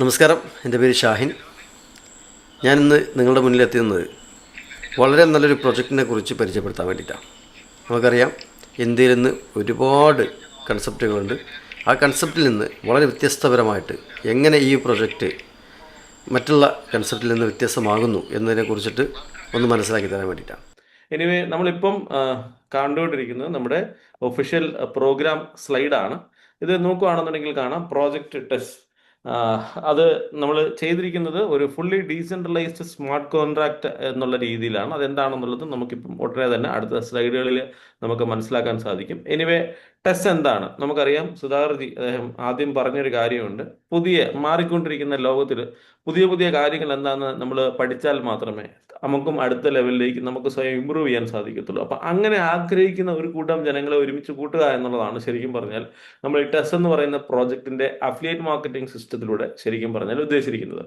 നമസ്കാരം. എന്റെ പേര് ഷാഹിൻ. ഞാനിന്ന് നിങ്ങളുടെ മുന്നിൽ എത്തുന്നത് വളരെ നല്ലൊരു പ്രൊജക്റ്റിനെ കുറിച്ച് പരിചയപ്പെടുത്താൻ വേണ്ടിയിട്ടാണ്. നമുക്കറിയാം ഇന്ത്യയിൽ നിന്ന് ഒരുപാട് കൺസെപ്റ്റുകളുണ്ട് ആ കൺസെപ്റ്റിൽ നിന്ന് വളരെ വ്യത്യസ്തപരമായിട്ട് എങ്ങനെ ഈ പ്രൊജക്റ്റ് മറ്റുള്ള കൺസെപ്റ്റിൽ നിന്ന് വ്യത്യസ്തമാകുന്നു എന്നതിനെ കുറിച്ചിട്ട് ഒന്ന് മനസ്സിലാക്കി തരാൻ വേണ്ടിയിട്ടാണ്. എനിവേ നമ്മളിപ്പം കണ്ടുകൊണ്ടിരിക്കുന്നത് നമ്മുടെ ഒഫീഷ്യൽ പ്രോഗ്രാം സ്ലൈഡാണ് ഇത് നോക്കുകയാണെന്നുണ്ടെങ്കിൽ കാണാം. പ്രോജക്റ്റ് ടെസ്റ്റ് അത് നമ്മൾ ചെയ്തിരിക്കുന്നത് ഒരു ഫുള്ളി ഡീസെൻട്രലൈസ്ഡ് സ്മാർട്ട് കോൺട്രാക്ട് എന്നുള്ള രീതിയിലാണ്. അതെന്താണെന്നുള്ളത് നമുക്കിപ്പം ഉടനെ തന്നെ അടുത്ത സ്ലൈഡുകളിൽ നമുക്ക് മനസ്സിലാക്കാൻ സാധിക്കും. എനിവേ ടെസ്റ്റ് എന്താണ്? നമുക്കറിയാം സുധാകർജി അദ്ദേഹം ആദ്യം പറഞ്ഞൊരു കാര്യമുണ്ട്. പുതിയ മാറിക്കൊണ്ടിരിക്കുന്ന ലോകത്തിൽ പുതിയ പുതിയ കാര്യങ്ങൾ എന്താണെന്ന് നമ്മൾ പഠിച്ചാൽ മാത്രമേ നമുക്കും അടുത്ത ലെവലിലേക്ക് നമുക്ക് സ്വയം ഇമ്പ്രൂവ് ചെയ്യാൻ സാധിക്കത്തുള്ളൂ. അപ്പം അങ്ങനെ ആഗ്രഹിക്കുന്ന ഒരു കൂട്ടം ജനങ്ങളെ ഒരുമിച്ച് കൂട്ടുക എന്നുള്ളതാണ് ശരിക്കും പറഞ്ഞാൽ നമ്മൾ ഈ ടെസ് എന്ന് പറയുന്ന പ്രോജക്റ്റിന്റെ അഫിലിയേറ്റ് മാർക്കറ്റിംഗ് സിസ്റ്റത്തിലൂടെ ശരിക്കും പറഞ്ഞാൽ ഉദ്ദേശിച്ചിരിക്കുന്നത്.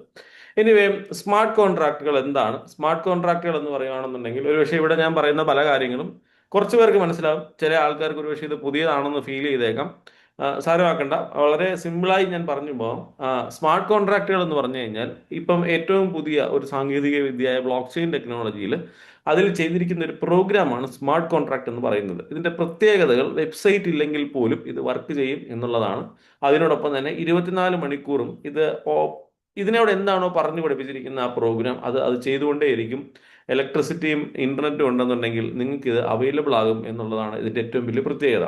എനിവേ സ്മാർട്ട് കോൺട്രാക്റ്റുകൾ എന്താണ്? സ്മാർട്ട് കോൺട്രാക്റ്റുകൾ എന്ന് പറയുകയാണെന്നുണ്ടെങ്കിൽ ഒരുപക്ഷെ ഇവിടെ ഞാൻ പറയുന്ന പല കാര്യങ്ങളും കുറച്ച് പേർക്ക് മനസ്സിലാവും. ചില ആൾക്കാർക്ക് ഒരുപക്ഷെ ഇത് പുതിയതാണെന്ന് ഫീൽ ചെയ്തേക്കാം. സാരമാക്കണ്ട. വളരെ സിമ്പിളായി ഞാൻ പറഞ്ഞു പോകാം സ്മാർട്ട് കോൺട്രാക്റ്റുകൾ എന്ന് പറഞ്ഞു കഴിഞ്ഞാൽ ഇപ്പം ഏറ്റവും പുതിയ ഒരു സാങ്കേതിക വിദ്യയായ ബ്ലോക്ക് ചെയിൻ ടെക്നോളജിയിൽ അതിൽ ചെയ്തിരിക്കുന്ന ഒരു പ്രോഗ്രാമാണ് സ്മാർട്ട് കോൺട്രാക്ട് എന്ന് പറയുന്നത്. ഇതിന്റെ പ്രത്യേകതകൾ വെബ്സൈറ്റ് ഇല്ലെങ്കിൽ പോലും ഇത് വർക്ക് ചെയ്യും എന്നുള്ളതാണ്. അതിനോടൊപ്പം തന്നെ ഇരുപത്തിനാല് മണിക്കൂറും ഇത് ഇതിനോട് എന്താണോ പറഞ്ഞു പഠിപ്പിച്ചിരിക്കുന്ന ആ പ്രോഗ്രാം അത് അത് ചെയ്തുകൊണ്ടേയിരിക്കും. ഇലക്ട്രിസിറ്റിയും ഇന്റർനെറ്റും ഉണ്ടെന്നുണ്ടെങ്കിൽ നിങ്ങൾക്ക് ഇത് അവൈലബിൾ ആകും എന്നുള്ളതാണ് ഇതിന്റെ ഏറ്റവും വലിയ പ്രത്യേകത.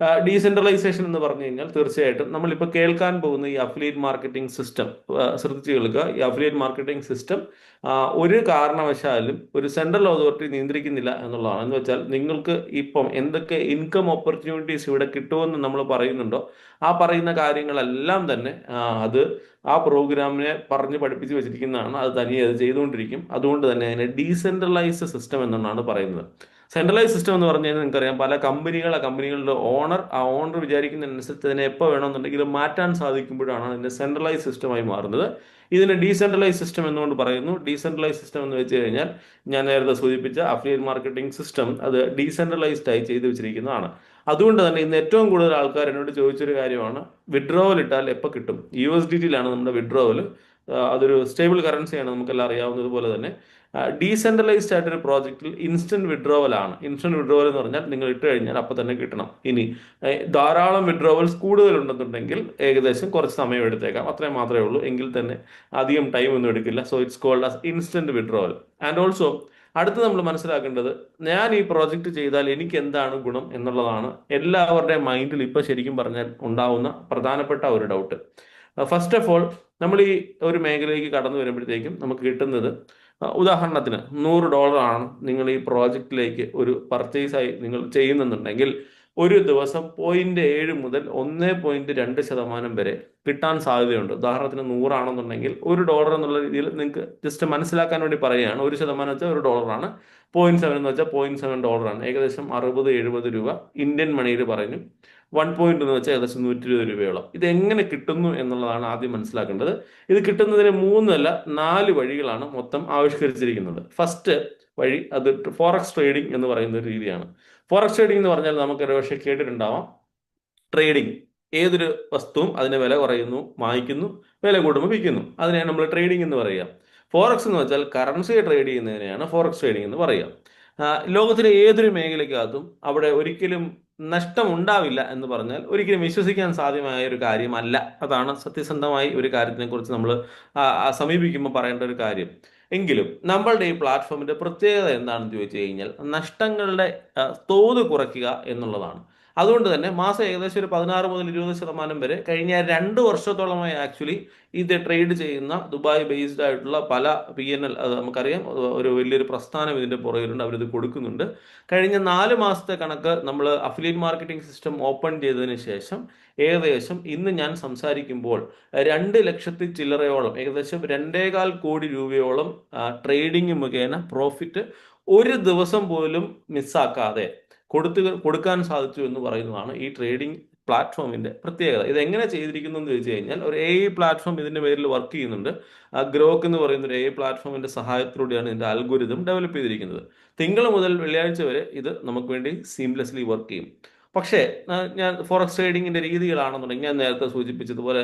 ഡീസെൻട്രലൈസേഷൻ എന്ന് പറഞ്ഞു കഴിഞ്ഞാൽ തീർച്ചയായിട്ടും നമ്മളിപ്പോൾ കേൾക്കാൻ പോകുന്ന ഈ അഫിലിയേറ്റ് മാർക്കറ്റിംഗ് സിസ്റ്റം ശ്രദ്ധിച്ചു കേൾക്കുക. ഈ അഫിലിയേറ്റ് മാർക്കറ്റിംഗ് സിസ്റ്റം ഒരു കാരണവശാലും ഒരു സെൻട്രൽ അതോറിറ്റി നിയന്ത്രിക്കുന്നില്ല എന്നുള്ളതാണ്. എന്ന് വെച്ചാൽ നിങ്ങൾക്ക് ഇപ്പം എന്തൊക്കെ ഇൻകം ഓപ്പർച്യൂണിറ്റീസ് ഇവിടെ കിട്ടുമെന്ന് നമ്മൾ പറയുന്നുണ്ടോ ആ പറയുന്ന കാര്യങ്ങളെല്ലാം തന്നെ അത് ആ പ്രോഗ്രാമിനെ പറഞ്ഞ് പഠിപ്പിച്ച് വെച്ചിരിക്കുന്നതാണ്. അത് തനിയെ അത് ചെയ്തുകൊണ്ടിരിക്കും. അതുകൊണ്ട് തന്നെ അതിനെ ഡീസെൻട്രലൈസ്ഡ് സിസ്റ്റം എന്നാണ് പറയുന്നത്. സെൻട്രലൈസ് സിസ്റ്റം എന്ന് പറഞ്ഞു കഴിഞ്ഞാൽ നിങ്ങൾക്കറിയാം പല കമ്പനികൾ ആ കമ്പനികളുടെ ഓണർ ആ ഓണർ വിചാരിക്കുന്നതിനനുസരിച്ച് അതിനെ എപ്പോൾ വേണമെന്നുണ്ടെങ്കിൽ മാറ്റാൻ സാധിക്കുമ്പോഴാണ് അതിന്റെ സെൻട്രലൈസ് സിസ്റ്റമായി മാറുന്നത്. ഇതിന് ഡീസെൻട്രലൈസ് സിസ്റ്റം എന്നുകൊണ്ട് പറയുന്നു. ഡീസെൻട്രലൈസ് സിസ്റ്റം എന്ന് വെച്ച് കഴിഞ്ഞാൽ ഞാൻ നേരത്തെ സൂചിപ്പിച്ച അഫിലിയേറ്റ് മാർക്കറ്റിംഗ് സിസ്റ്റം അത് ഡീസെൻട്രലൈസ്ഡ് ആയി ചെയ്തു വെച്ചിരിക്കുന്നതാണ്. അതുകൊണ്ട് തന്നെ ഇന്ന് ഏറ്റവും കൂടുതൽ ആൾക്കാർ എന്നോട് ചോദിച്ചൊരു കാര്യമാണ് വിഡ്രോവൽ ഇട്ടാൽ എപ്പോൾ കിട്ടും? യു എസ് ഡി ടിയിലാണ് നമ്മുടെ വിഡ്രോവൽ അതൊരു സ്റ്റേബിൾ കറൻസിയാണ് നമുക്കെല്ലാം അറിയാവുന്നത് പോലെ തന്നെ. ഡീസെൻട്രലൈസ്ഡ് ആയിട്ടൊരു പ്രോജക്റ്റിൽ ഇൻസ്റ്റന്റ് വിഡ്രോവൽ ആണ്. ഇൻസ്റ്റന്റ് വിഡ്രോവൽ എന്ന് പറഞ്ഞാൽ നിങ്ങൾ ഇട്ട് കഴിഞ്ഞാൽ അപ്പോൾ തന്നെ കിട്ടണം. ഇനി ധാരാളം വിഡ്രോവൽസ് കൂടുതൽ ഉണ്ടെന്നുണ്ടെങ്കിൽ ഏകദേശം കുറച്ച് സമയം എടുത്തേക്കാം. അത്രയും മാത്രമേ ഉള്ളൂ. എങ്കിൽ തന്നെ അധികം ടൈം ഒന്നും എടുക്കില്ല. So it's called as instant withdrawal and also അടുത്ത് നമ്മൾ മനസ്സിലാക്കേണ്ടത് ഞാൻ ഈ പ്രോജക്റ്റ് ചെയ്താൽ എനിക്ക് എന്താണ് ഗുണം എന്നുള്ളതാണ് എല്ലാവരുടെയും മൈൻഡിൽ ഇപ്പൊ ശരിക്കും പറഞ്ഞാൽ ഉണ്ടാവുന്ന പ്രധാനപ്പെട്ട ഒരു ഡൗട്ട് ഫസ്റ്റ് ഓഫ് ഓൾ നമ്മൾ ഈ ഒരു മേഖലയിലേക്ക് കടന്നു വരുമ്പോഴത്തേക്കും നമുക്ക് കിട്ടുന്നത് ഉദാഹരണത്തിന് നൂറ് ഡോളറാണ് നിങ്ങൾ ഈ പ്രോജക്റ്റിലേക്ക് ഒരു പർച്ചേസായി നിങ്ങൾ ചെയ്യുന്നുണ്ടെങ്കിൽ ഒരു ദിവസം പോയിന്റ് ഏഴ് മുതൽ ഒന്ന് പോയിന്റ് രണ്ട് ശതമാനം വരെ കിട്ടാൻ സാധ്യതയുണ്ട്. ഉദാഹരണത്തിന് നൂറാണെന്നുണ്ടെങ്കിൽ ഒരു ഡോളർ എന്നുള്ള രീതിയിൽ നിങ്ങൾക്ക് ജസ്റ്റ് മനസ്സിലാക്കാൻ വേണ്ടി പറയുകയാണ്. ഒരു ശതമാനം വെച്ചാൽ ഒരു ഡോളറാണ്. പോയിന്റ് സെവൻ എന്ന് വെച്ചാൽ പോയിന്റ് സെവൻ ഡോളറാണ്. ഏകദേശം അറുപത് എഴുപത് രൂപ ഇന്ത്യൻ മണിയിൽ പറഞ്ഞു വൺ പോയിന്റ് എന്ന് വെച്ചാൽ ഏകദേശം നൂറ്റി ഇരുപത് രൂപയോളം. ഇത് എങ്ങനെ കിട്ടുന്നു എന്നുള്ളതാണ് ആദ്യം മനസ്സിലാക്കേണ്ടത്. ഇത് കിട്ടുന്നതിന് മൂന്നല്ല നാല് വഴികളാണ് മൊത്തം ആവിഷ്കരിച്ചിരിക്കുന്നത്. ഫസ്റ്റ് വഴി അത് ഫോറക്സ് ട്രേഡിംഗ് എന്ന് പറയുന്ന ഒരു രീതിയാണ്. ഫോറക്സ് ട്രേഡിംഗ് എന്ന് പറഞ്ഞാൽ നമുക്ക് ഒരുപക്ഷെ കേട്ടിട്ടുണ്ടാവാം. ട്രേഡിംഗ് ഏതൊരു വസ്തുവും അതിന് വില കുറയുന്നു വാങ്ങിക്കുന്നു വില കൂടുമ്പോൾ വിൽക്കുന്നു. അതിനെയാണ് നമ്മൾ ട്രേഡിംഗ് എന്ന് പറയുക. ഫോറക്സ് എന്ന് വെച്ചാൽ കറൻസിയെ ട്രേഡ് ചെയ്യുന്നതിനെയാണ് ഫോറക്സ് ട്രേഡിംഗ് എന്ന് പറയുക. ലോകത്തിലെ ഏതൊരു മേഖലയ്ക്കകത്തും അവിടെ ഒരിക്കലും നഷ്ടം ഉണ്ടാവില്ല എന്ന് പറഞ്ഞാൽ ഒരിക്കലും വിശ്വസിക്കാൻ സാധ്യമായ ഒരു കാര്യമല്ല. അതാണ് സത്യസന്ധമായി ഒരു കാര്യത്തിനെ കുറിച്ച് നമ്മൾ സമീപിക്കുമ്പോൾ പറയേണ്ട ഒരു കാര്യം. എങ്കിലും നമ്മളുടെ ഈ പ്ലാറ്റ്ഫോമിന്റെ പ്രത്യേകത എന്താണെന്ന് ചോദിച്ചു കഴിഞ്ഞാൽ നഷ്ടങ്ങളുടെ തോത് കുറയ്ക്കുക എന്നുള്ളതാണ്. അതുകൊണ്ട് തന്നെ മാസം ഏകദേശം ഒരു പതിനാറ് മുതൽ ഇരുപത് ശതമാനം വരെ കഴിഞ്ഞ രണ്ട് വർഷത്തോളമായി ആക്ച്വലി ഇത് ട്രേഡ് ചെയ്യുന്ന ദുബായ് ബേസ്ഡ് ആയിട്ടുള്ള പല പി എൻ എൽ അത് നമുക്കറിയാം ഒരു വലിയൊരു പ്രസ്ഥാനം ഇതിന്റെ പുറകിലുണ്ട് അവരിത് കൊടുക്കുന്നുണ്ട്. കഴിഞ്ഞ നാല് മാസത്തെ കണക്ക് നമ്മൾ അഫിലിയേറ്റ് മാർക്കറ്റിംഗ് സിസ്റ്റം ഓപ്പൺ ചെയ്തതിന് ശേഷം ഏകദേശം ഇന്ന് ഞാൻ സംസാരിക്കുമ്പോൾ രണ്ട് ലക്ഷത്തി ചില്ലറയോളം ഏകദേശം രണ്ടേകാൽ കോടി രൂപയോളം ട്രേഡിംഗ് മുഖേന പ്രോഫിറ്റ് ഒരു ദിവസം പോലും മിസ്സാക്കാതെ കൊടുത്തു കൊടുക്കാൻ സാധിച്ചു എന്ന് പറയുന്നതാണ് ഈ ട്രേഡിംഗ് പ്ലാറ്റ്ഫോമിന്റെ പ്രത്യേകത. ഇത് എങ്ങനെ ചെയ്തിരിക്കുന്നു എന്ന് ചോദിച്ചു കഴിഞ്ഞാൽ ഒരു എ പ്ലാറ്റ്ഫോം ഇതിന്റെ പേരിൽ വർക്ക് ചെയ്യുന്നുണ്ട്. ഗ്രോക്ക് എന്ന് പറയുന്ന ഒരു എ പ്ലാറ്റ്ഫോമിന്റെ സഹായത്തിലൂടെയാണ് ഇതിന്റെ അൽഗോരിതം ഡെവലപ്പ് ചെയ്തിരിക്കുന്നത്. തിങ്കൾ മുതൽ വെള്ളിയാഴ്ച വരെ ഇത് നമുക്ക് വേണ്ടി സീംലെസ്ലി വർക്ക് ചെയ്യും. പക്ഷേ ഞാൻ ഫോറക്സ് ട്രേഡിങ്ങിന്റെ രീതികളാണെന്നുണ്ടെങ്കിൽ ഞാൻ നേരത്തെ സൂചിപ്പിച്ചതുപോലെ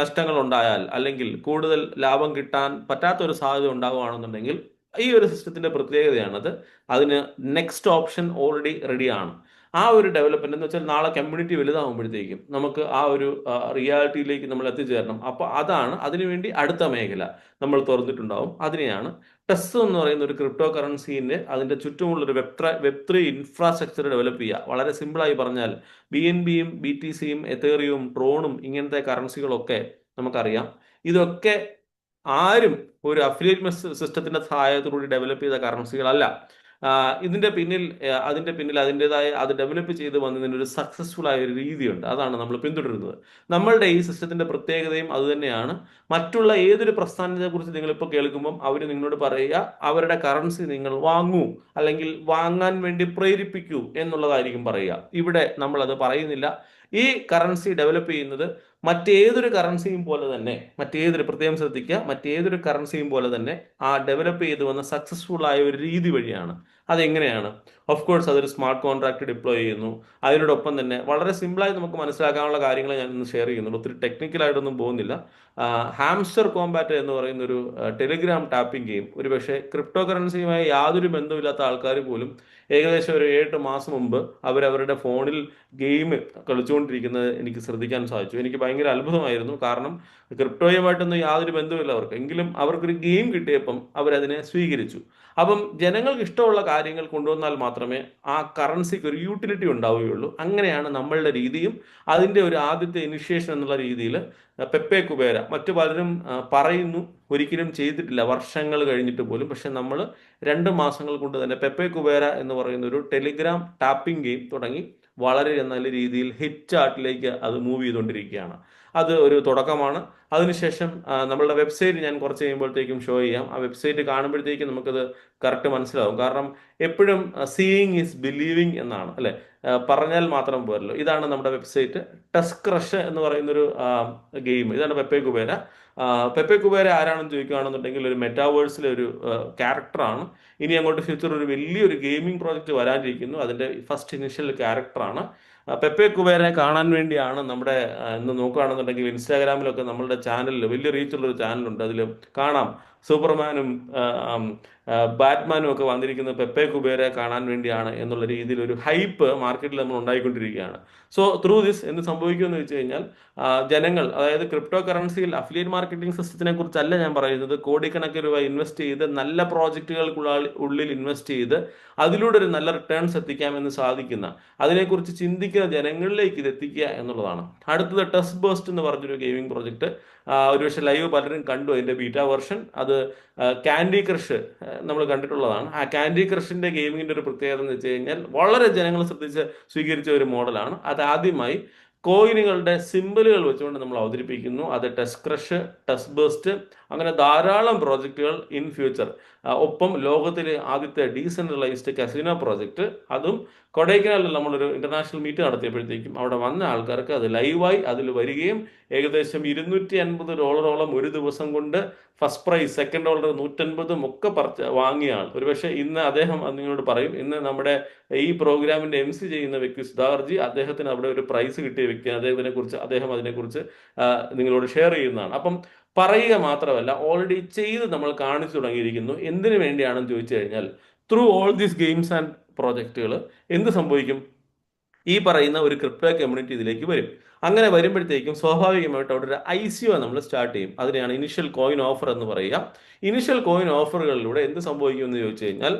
നഷ്ടങ്ങൾ ഉണ്ടായാൽ അല്ലെങ്കിൽ കൂടുതൽ ലാഭം കിട്ടാൻ പറ്റാത്ത ഒരു സാധ്യത ഉണ്ടാവുകയാണെന്നുണ്ടെങ്കിൽ ഈ ഒരു സിസ്റ്റത്തിന്റെ പ്രത്യേകതയാണത്. അതിന് നെക്സ്റ്റ് ഓപ്ഷൻ ഓൾറെഡി റെഡിയാണ് ആ ഒരു ഡെവലപ്മെന്റ് എന്ന് വെച്ചാൽ നാളെ കമ്മ്യൂണിറ്റി വലുതാകുമ്പോഴത്തേക്കും നമുക്ക് ആ ഒരു റിയാലിറ്റിയിലേക്ക് നമ്മൾ എത്തിച്ചേരണം. അപ്പോൾ അതാണ് അതിനുവേണ്ടി അടുത്ത മേഖല നമ്മൾ തുറന്നിട്ടുണ്ടാവും. അതിനെയാണ് ടെസ് എന്ന് പറയുന്ന ഒരു ക്രിപ്റ്റോ കറൻസീന്റെ അതിന്റെ ചുറ്റുമുള്ള ഒരു web web three infrastructure develop ചെയ്യുക. വളരെ സിമ്പിളായി പറഞ്ഞാൽ ബി എൻ ബിയും ബി ടി സിയും എത്തേറിയവും ട്രോണും ഇങ്ങനത്തെ കറൻസികളൊക്കെ നമുക്കറിയാം. ഇതൊക്കെ ആരും ഒരു അഫിലിയേറ്റ് സിസ്റ്റത്തിന്റെ സഹായത്തോടുകൂടി ഡെവലപ്പ് ചെയ്ത കറൻസികളല്ല ഇതിന്റെ പിന്നിൽ അതിന്റെ പിന്നിൽ അതിന്റെതായ അത് ഡെവലപ്പ് ചെയ്ത് വന്നതിന് ഒരു സക്സസ്ഫുൾ ആയ ഒരു രീതിയുണ്ട്. അതാണ് നമ്മൾ പിന്തുടരുന്നത്. നമ്മളുടെ ഈ സിസ്റ്റത്തിന്റെ പ്രത്യേകതയും അതുതന്നെയാണ് മറ്റുള്ള ഏതൊരു പ്രസ്ഥാനത്തെ കുറിച്ച് നിങ്ങളിപ്പോൾ കേൾക്കുമ്പം അവർ നിങ്ങളോട് പറയുക അവരുടെ കറൻസി നിങ്ങൾ വാങ്ങൂ അല്ലെങ്കിൽ വാങ്ങാൻ വേണ്ടി പ്രേരിപ്പിക്കൂ എന്നുള്ളതായിരിക്കും പറയുക. ഇവിടെ നമ്മൾ അത് പറയുന്നില്ല. ഈ കറൻസി ഡെവലപ്പ് ചെയ്യുന്നത് മറ്റേതൊരു കറൻസിയും പോലെ തന്നെ മറ്റേതൊരു പ്രത്യേകം ശ്രദ്ധിക്കുക മറ്റേതൊരു കറൻസിയും പോലെ തന്നെ ആ ഡെവലപ്പ് ചെയ്തു വന്ന സക്സസ്ഫുൾ ആയ ഒരു രീതി വഴിയാണ്. അതെങ്ങനെയാണ്? ഓഫ് കോഴ്സ് അതൊരു സ്മാർട്ട് കോൺട്രാക്ട് ഡിപ്ലോയ് ചെയ്യുന്നു. അതിനോടൊപ്പം തന്നെ വളരെ സിമ്പിളായി നമുക്ക് മനസ്സിലാക്കാനുള്ള കാര്യങ്ങൾ ഞാൻ ഇന്ന് ഷെയർ ചെയ്യുന്നുള്ളൂ ഒത്തിരി ടെക്നിക്കലായിട്ടൊന്നും പോകുന്നില്ല. ഹാംസ്റ്റർ കോമ്പാറ്റ് എന്ന് പറയുന്ന ഒരു ടെലിഗ്രാം ടാപ്പിംഗ് ഗെയിം ഒരു പക്ഷേ ക്രിപ്റ്റോ കറൻസിയുമായി യാതൊരു ബന്ധമില്ലാത്ത ആൾക്കാർ പോലും ഏകദേശം ഒരു ഏഴെട്ട് മാസം മുമ്പ് അവരവരുടെ ഫോണിൽ ഗെയിം കളിച്ചുകൊണ്ടിരിക്കുന്നത് എനിക്ക് ശ്രദ്ധിക്കാൻ സാധിച്ചു. എനിക്ക് ഭയങ്കര അത്ഭുതമായിരുന്നു. കാരണം ക്രിപ്റ്റോയുമായിട്ടൊന്നും യാതൊരു ബന്ധമില്ല അവർക്ക്. എങ്കിലും അവർക്കൊരു ഗെയിം കിട്ടിയപ്പം അവരതിനെ സ്വീകരിച്ചു. അപ്പം ജനങ്ങൾക്ക് ഇഷ്ടമുള്ള കാര്യങ്ങൾ കൊണ്ടുവന്നാൽ മാത്രമേ ആ കറൻസിക്ക് ഒരു യൂട്ടിലിറ്റി ഉണ്ടാവുകയുള്ളൂ. അങ്ങനെയാണ് നമ്മളുടെ രീതിയും അതിന്റെ ഒരു ആദ്യത്തെ ഇനിഷ്യേഷൻ എന്നുള്ള രീതിയിൽ പെപ്പേ കുബേര മറ്റു പലരും പറയുന്നു. ഒരിക്കലും ചെയ്തിട്ടില്ല. വർഷങ്ങൾ കഴിഞ്ഞിട്ട് പോലും. പക്ഷെ നമ്മൾ രണ്ട് മാസങ്ങൾ കൊണ്ട് തന്നെ പെപ്പേ കുബേര എന്ന് പറയുന്ന ഒരു ടെലിഗ്രാം ടാപ്പിംഗ് ഗെയിം തുടങ്ങി. വളരെ നല്ല രീതിയിൽ ഹിറ്റ് ചാർട്ടിലേക്ക് അത് മൂവ് ചെയ്തുകൊണ്ടിരിക്കുകയാണ്. അത് ഒരു തുടക്കമാണ്. അതിനുശേഷം നമ്മളുടെ വെബ്സൈറ്റ് ഞാൻ കുറച്ച് കഴിയുമ്പോഴത്തേക്കും ഷോ ചെയ്യാം. ആ വെബ്സൈറ്റ് കാണുമ്പോഴത്തേക്കും നമുക്കത് കറക്റ്റ് മനസ്സിലാവും. കാരണം എപ്പോഴും സീയിങ് ഈസ് ബിലീവിങ് എന്നാണ് അല്ലെ? പറഞ്ഞാൽ മാത്രം പോരല്ലോ. ഇതാണ് നമ്മുടെ വെബ്സൈറ്റ്. ടെസ് ക്രഷ് എന്ന് പറയുന്നൊരു ഗെയിം. ഇതാണ് പെപ്പെ കുബേര. പെപ്പെ കുബേര ആരാണെന്ന് ചോദിക്കുകയാണെന്നുണ്ടെങ്കിൽ ഒരു മെറ്റാവേഴ്സിലെ ഒരു ക്യാരക്ടറാണ്. ഇനി അങ്ങോട്ട് ഫ്യൂച്ചർ ഒരു വലിയൊരു ഗെയിമിംഗ് പ്രോജക്റ്റ് വരാനിരിക്കുന്നു. അതിന്റെ ഫസ്റ്റ് ഇനിഷ്യൽ ക്യാരക്ടറാണ്. പെപ്പെ കുബേരനെ കാണാൻ വേണ്ടിയാണ് നമ്മുടെ ഇന്ന് നോക്കുകയാണെന്നുണ്ടെങ്കിൽ ഇൻസ്റ്റാഗ്രാമിലൊക്കെ നമ്മളുടെ ചാനലിൽ വലിയ റീച്ചുള്ള ഒരു ചാനലുണ്ട് അതിൽ കാണാം. സൂപ്പർമാനും ബാറ്റ്മാനും ഒക്കെ വന്നിരിക്കുന്നത് പെപ്പെ കുബേരെ കാണാൻ വേണ്ടിയാണ് എന്നുള്ള രീതിയിൽ ഒരു ഹൈപ്പ് മാർക്കറ്റിൽ നമ്മൾ ഉണ്ടായിക്കൊണ്ടിരിക്കുകയാണ്. സോ ത്രൂ ദിസ് എന്ത് സംഭവിക്കുമെന്ന് വെച്ച് കഴിഞ്ഞാൽ ജനങ്ങൾ അതായത് ക്രിപ്റ്റോ കറൻസിയിൽ അഫിലിയേറ്റ് മാർക്കറ്റിംഗ് സിസ്റ്റത്തിനെ കുറിച്ചല്ല ഞാൻ പറയുന്നത്. കോടിക്കണക്കിന് രൂപ ഇൻവെസ്റ്റ് ചെയ്ത് നല്ല പ്രോജക്റ്റുകൾക്കുള്ള ഉള്ളിൽ ഇൻവെസ്റ്റ് ചെയ്ത് അതിലൂടെ ഒരു നല്ല റിട്ടേൺസ് എത്തിക്കാമെന്ന് സാധിക്കുന്ന അതിനെക്കുറിച്ച് ചിന്തിക്കുന്ന ജനങ്ങളിലേക്ക് ഇത് എത്തിക്കുക എന്നുള്ളതാണ്. അടുത്തത് ടെസ്റ്റ് ബേസ്റ്റ് എന്ന് പറഞ്ഞൊരു ഗെയിമിംഗ് പ്രോജക്റ്റ് ഒരുപക്ഷെ ലൈവ് പലരും കണ്ടു. അതിന്റെ ബീറ്റ വെർഷൻ അത് കാൻഡി ക്രഷ് നമ്മൾ കണ്ടിട്ടുള്ളതാണ്. ആ കാൻഡി ക്രഷിന്റെ ഗെയിമിങ്ങിന്റെ ഒരു പ്രത്യേകത എന്ന് വെച്ച് കഴിഞ്ഞാൽ വളരെ ജനങ്ങൾ ശ്രദ്ധിച്ച് സ്വീകരിച്ച ഒരു മോഡലാണ്. അത് ആദ്യമായി കോയിനുകളുടെ സിമ്പിളുകൾ വെച്ചുകൊണ്ട് നമ്മൾ അവതരിപ്പിക്കുന്നു. അത് ടെസ്റ്റ് ക്രഷ് ടെസ്റ്റ് ബേസ്റ്റ് അങ്ങനെ ധാരാളം പ്രോജക്റ്റുകൾ ഇൻ ഫ്യൂച്ചർ ഒപ്പം ലോകത്തിലെ ആദ്യത്തെ ഡീസെൻട്രലൈസ്ഡ് കസിനോ പ്രോജക്റ്റ് അതും കൊടൈക്കനാലിൽ നമ്മളൊരു ഇന്റർനാഷണൽ മീറ്റ് നടത്തിയപ്പോഴത്തേക്കും അവിടെ വന്ന ആൾക്കാർക്ക് അത് ലൈവായി അതിൽ വരികയും ഏകദേശം ഇരുന്നൂറ്റി അൻപത് ഡോളറോളം ഒരു ദിവസം കൊണ്ട് ഫസ്റ്റ് പ്രൈസ് സെക്കൻഡ് ഡോളർ നൂറ്റൻപതും ഒക്കെ പർച്ച വാങ്ങിയ ആൾ ഒരുപക്ഷെ ഇന്ന് അദ്ദേഹം നിങ്ങളോട് പറയും ഇന്ന് നമ്മുടെ ഈ പ്രോഗ്രാമിന്റെ എം സി ചെയ്യുന്ന വ്യക്തി സുധാകർജി അദ്ദേഹത്തിന് അവിടെ ഒരു പ്രൈസ് കിട്ടിയ വ്യക്തിയാണ്. അദ്ദേഹത്തിനെ കുറിച്ച് അദ്ദേഹം അതിനെക്കുറിച്ച് നിങ്ങളോട് ഷെയർ ചെയ്യുന്നതാണ്. അപ്പം പറയുക മാത്രമല്ല ഓൾറെഡി ചെയ്ത് നമ്മൾ കാണിച്ചു തുടങ്ങിയിരിക്കുന്നു. എന്തിനു വേണ്ടിയാണെന്ന് ചോദിച്ചു കഴിഞ്ഞാൽ through all these games and പ്രോജക്റ്റുകൾ എന്ത് സംഭവിക്കും? ഈ പറയുന്ന ഒരു ക്രിപ്റ്റോ കമ്മ്യൂണിറ്റി ഇതിലേക്ക് വരും. അങ്ങനെ വരുമ്പോഴത്തേക്കും സ്വാഭാവികമായിട്ട് അവിടെ ഒരു ഐ സി ഒ നമ്മൾ സ്റ്റാർട്ട് ചെയ്യും. അതിനെയാണ് ഇനിഷ്യൽ കോയിൻ ഓഫർ എന്ന് പറയുക. ഇനിഷ്യൽ കോയിൻ ഓഫറുകളിലൂടെ എന്ത് സംഭവിക്കും എന്ന് ചോദിച്ചു കഴിഞ്ഞാൽ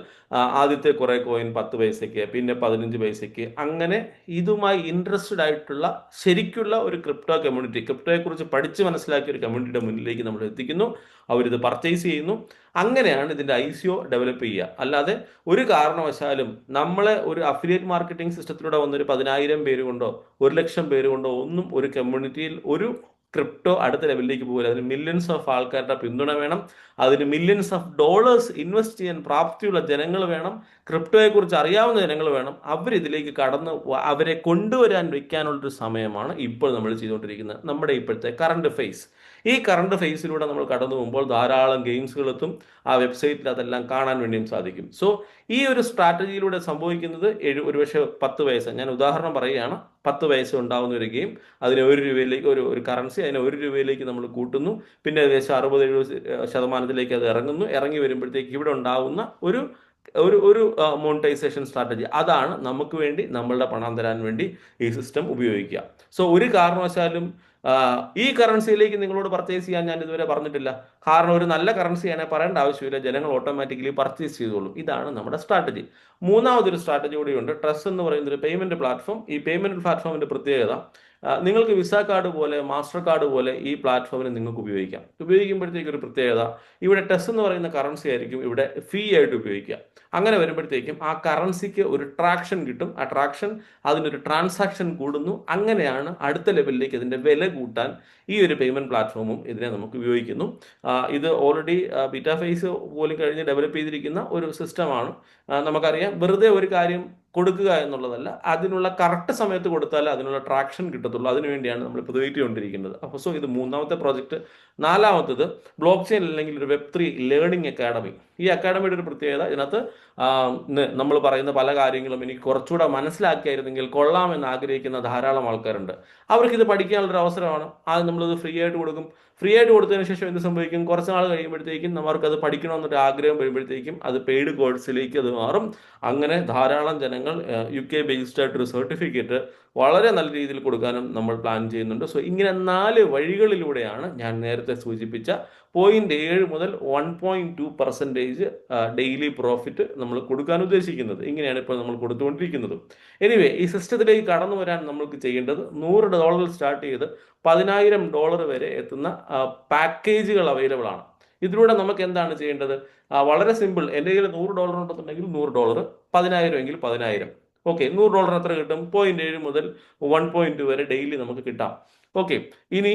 ആദ്യത്തെ കുറേ കോയിൻ പത്ത് പൈസയ്ക്ക് പിന്നെ പതിനഞ്ച് പൈസയ്ക്ക് അങ്ങനെ ഇതുമായി ഇൻട്രസ്റ്റഡ് ആയിട്ടുള്ള ശരിക്കുള്ള ഒരു ക്രിപ്റ്റോ കമ്മ്യൂണിറ്റി ക്രിപ്റ്റോയെ കുറിച്ച് പഠിച്ച് മനസ്സിലാക്കിയ ഒരു കമ്മ്യൂണിറ്റിയുടെ മുന്നിലേക്ക് നമ്മൾ എത്തിക്കുന്നു അവരിത് പർച്ചേസ് ചെയ്യുന്നു. അങ്ങനെയാണ് ഇതിന്റെ ഐ സി ഒ ഡെവലപ്പ് ചെയ്യുക. അല്ലാതെ ഒരു കാരണവശാലും നമ്മളെ ഒരു അഫിലിയേറ്റ് മാർക്കറ്റിംഗ് സിസ്റ്റത്തിലൂടെ വന്നൊരു പതിനായിരം പേര് കൊണ്ടോ ഒരു ലക്ഷം പേര് കൊണ്ടോ ഒന്നും ഒരു കമ്മ്യൂണിറ്റിയിൽ ഒരു ക്രിപ്റ്റോ അടുത്ത ലെവലിലേക്ക് പോകില്ല അതിന് മില്യൺസ് ഓഫ് ആൾക്കാരുടെ പിന്തുണ വേണം. അതിന് മില്യൺസ് ഓഫ് ഡോളേഴ്സ് ഇൻവെസ്റ്റ് ചെയ്യാൻ പ്രാപ്തിയുള്ള ജനങ്ങൾ വേണം. ക്രിപ്റ്റോയെക്കുറിച്ച് അറിയാവുന്ന ജനങ്ങൾ വേണം. അവരിതിലേക്ക് കടന്ന് അവരെ കൊണ്ടുവരാൻ വയ്ക്കാനുള്ളൊരു സമയമാണ് ഇപ്പോൾ നമ്മൾ ചെയ്തുകൊണ്ടിരിക്കുന്നത്. നമ്മുടെ ഇപ്പോഴത്തെ കറണ്ട് ഫേസ് ഈ കറണ്ട് ഫേസിലൂടെ നമ്മൾ കടന്നു പോകുമ്പോൾ ധാരാളം ഗെയിംസുകൾ എത്തും ആ വെബ്സൈറ്റിൽ അതെല്ലാം കാണാൻ വേണ്ടിയും സാധിക്കും. സോ ഈ ഒരു സ്ട്രാറ്റജിയിലൂടെ സംഭവിക്കുന്നത് ഏഴ് ഒരുപക്ഷെ പത്ത് വയസ്സ്. ഞാൻ ഉദാഹരണം പറയുകയാണ്. പത്ത് വയസ്സ് ഉണ്ടാവുന്ന ഒരു ഗെയിം അതിന് ഒരു രൂപയിലേക്ക് ഒരു ഒരു കറൻസി അതിനെ ഒരു രൂപയിലേക്ക് നമ്മൾ കൂട്ടുന്നു. പിന്നെ ഏകദേശം അറുപത് എഴുപത് ശതമാനത്തിലേക്ക് അത് ഇറങ്ങുന്നു. ഇറങ്ങി വരുമ്പോഴത്തേക്ക് ഇവിടെ ഉണ്ടാകുന്ന ഒരു ഒരു ഒരു മോണിറ്റൈസേഷൻ സ്ട്രാറ്റജി അതാണ് നമുക്ക് വേണ്ടി നമ്മളുടെ പണം തരാൻ വേണ്ടി ഈ സിസ്റ്റം ഉപയോഗിക്കുക. സോ ഒരു കാരണവശാലും ഈ കറൻസിയിലേക്ക് നിങ്ങളോട് പർച്ചേസ് ചെയ്യാൻ ഞാൻ ഇതുവരെ പറഞ്ഞിട്ടില്ല. കാരണം ഒരു നല്ല കറൻസിയാണ് പറയേണ്ട ആവശ്യമില്ല. ജനങ്ങൾ ഓട്ടോമാറ്റിക്കലി പർച്ചേസ് ചെയ്തോളും. ഇതാണ് നമ്മുടെ സ്ട്രാറ്റജി മൂന്നാമതൊരു സ്ട്രാറ്റജി കൂടിയുണ്ട്. ട്രസ്റ്റ് എന്ന് പറയുന്ന ഒരു പേയ്മെന്റ് പ്ലാറ്റ്ഫോം ഈ പേയ്മെന്റ് പ്ലാറ്റ്ഫോമിന്റെ പ്രത്യേകത നിങ്ങൾക്ക് വിസ കാർഡ് പോലെ മാസ്റ്റർ കാർഡ് പോലെ ഈ പ്ലാറ്റ്ഫോമിനെ നിങ്ങൾക്ക് ഉപയോഗിക്കാം. ഉപയോഗിക്കുമ്പോഴത്തേക്ക് ഒരു പ്രത്യേകത ഇവിടെ ടെസ് എന്ന് പറയുന്ന കറൻസി ആയിരിക്കും ഇവിടെ ഫീ ആയിട്ട് ഉപയോഗിക്കുക. അങ്ങനെ വരുമ്പോഴത്തേക്കും ആ കറൻസിക്ക് ഒരു ട്രാക്ഷൻ കിട്ടും. ആ ട്രാക്ഷൻ അതിനൊരു ട്രാൻസാക്ഷൻ കൂടുന്നു. അങ്ങനെയാണ് അടുത്ത ലെവലിലേക്ക് ഇതിന്റെ വില കൂട്ടാൻ ഈ ഒരു പേയ്മെന്റ് പ്ലാറ്റ്ഫോമും ഇതിനെ നമുക്ക് ഉപയോഗിക്കുന്നു. ഇത് ഓൾറെഡി ബീറ്റ ഫേസ് പോലും കഴിഞ്ഞ് ഡെവലപ്പ് ചെയ്തിരിക്കുന്ന ഒരു സിസ്റ്റമാണ് നമുക്കറിയാം വെറുതെ ഒരു കാര്യം കൊടുക്കുക എന്നുള്ളതല്ല അതിനുള്ള കറക്റ്റ് സമയത്ത് കൊടുത്താൽ അതിനുള്ള ട്രാക്ഷൻ കിട്ടത്തുള്ളൂ. അതിനുവേണ്ടിയാണ് നമ്മൾ ഇപ്പോൾ ചെയ്തുകൊണ്ടിരിക്കുന്നത്. അപ്പോൾ സോ ഇത് മൂന്നാമത്തെ പ്രോജക്റ്റ് നാലാമത്തത് ബ്ലോക്ക് ചെയിൻ അല്ലെങ്കിൽ ഒരു വെബ് ത്രീ ലേണിംഗ് അക്കാഡമി ഈ അക്കാഡമിയുടെ ഒരു പ്രത്യേകത. ഇതിനകത്ത് നമ്മൾ പറയുന്ന പല കാര്യങ്ങളും എനിക്ക് കുറച്ചുകൂടെ മനസ്സിലാക്കിയായിരുന്നെങ്കിൽ കൊള്ളാമെന്ന് ആഗ്രഹിക്കുന്ന ധാരാളം ആൾക്കാരുണ്ട്. അവർക്കിത് പഠിക്കാനുള്ളൊരു അവസരമാണ്. ആദ്യം നമ്മളിത് ഫ്രീ ആയിട്ട് കൊടുക്കും. ഫ്രീ ആയിട്ട് കൊടുത്തതിന് ശേഷം എന്ത് സംഭവിക്കും? കുറച്ച് നാൾ കഴിയുമ്പോഴത്തേക്കും അത് പഠിക്കണമെന്നൊരു ആഗ്രഹം വരുമ്പോഴത്തേക്കും അത് പെയ്ഡ് കോഴ്സിലേക്ക് അത് മാറും. അങ്ങനെ ധാരാളം ജനങ്ങൾ യു കെ ബേസ്ഡ് ആയിട്ടൊരു സർട്ടിഫിക്കറ്റ് വളരെ നല്ല രീതിയിൽ കൊടുക്കാനും നമ്മൾ പ്ലാൻ ചെയ്യുന്നുണ്ട്. സോ ഇങ്ങനെ നാല് വഴികളിലൂടെയാണ് ഞാൻ നേരത്തെ സൂചിപ്പിച്ച പോയിന്റ് ഏഴ് മുതൽ one point two percentage daily profit നമ്മൾ കൊടുക്കാൻ ഉദ്ദേശിക്കുന്നത്. ഇങ്ങനെയാണ് ഇപ്പോൾ നമ്മൾ കൊടുത്തുകൊണ്ടിരിക്കുന്നത്. എനിവേ ഈ സിസ്റ്റത്തിലേക്ക് കടന്നു വരാൻ നമ്മൾക്ക് ചെയ്യേണ്ടത് നൂറ് ഡോളർ സ്റ്റാർട്ട് ചെയ്ത് പതിനായിരം ഡോളർ വരെ എത്തുന്ന പാക്കേജുകൾ അവൈലബിൾ ആണ്. ഇതിലൂടെ നമുക്ക് എന്താണ് ചെയ്യേണ്ടത്? വളരെ സിമ്പിൾ എന്റെ കയ്യിൽ നൂറ് ഡോളർ ഉണ്ടെന്നുണ്ടെങ്കിൽ നൂറ് ഡോളർ പതിനായിരം എങ്കിൽ പതിനായിരം. ഓക്കെ നൂറ് ഡോളർ എത്ര കിട്ടും. പോയിന്റ് ഏഴ് മുതൽ വൺ പോയിന്റ് വരെ ഡെയിലി നമുക്ക് കിട്ടാം. ഓക്കെ ഇനി